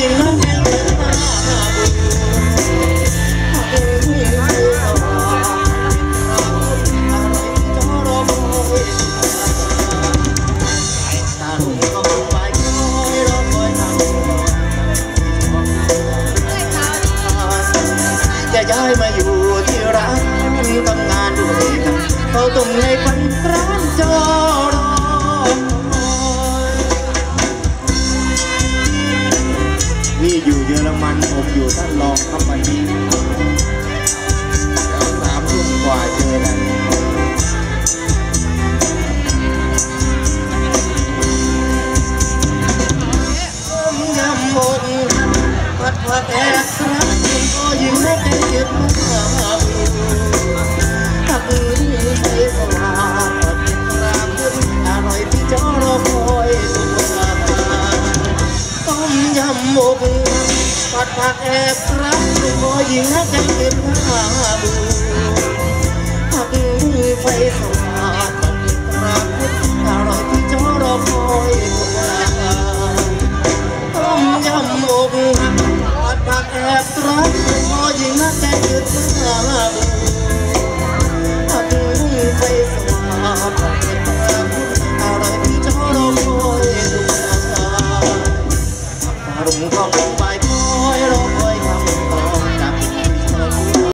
ยิงน้ำแดงเป็นหน้าบุผักบุ้งไฟสว่างอะไรจอรอคอยตาลุงก็คงไปคอยรอคอยทางจะย้ายมาอยู่ที่ร้าน รมันผมอยู่ท่านรองครับวันนี้วสามทุ่มกว่าเจอกันต้มยำหมดผัดผักแอกครับก็ยิ่งไม่เป็นเก็บมาบูตักนี้ใช้สว่างกราบขึ้นอร่อยที่จอรอคอยตัวต้มยำหม ปัดปาดแอบรักลูกหญิงหักเก็บหน้าบูหักไฟสว่างตรักอร่อยที่จอรอคอยคนงาต้มยำอกหักปัดปาดแอบรักลูกหญิงหักเก็บหน้าบูหักไฟสว่างอร่อยที่จอรอคอยคนงารมณ์ก็เไป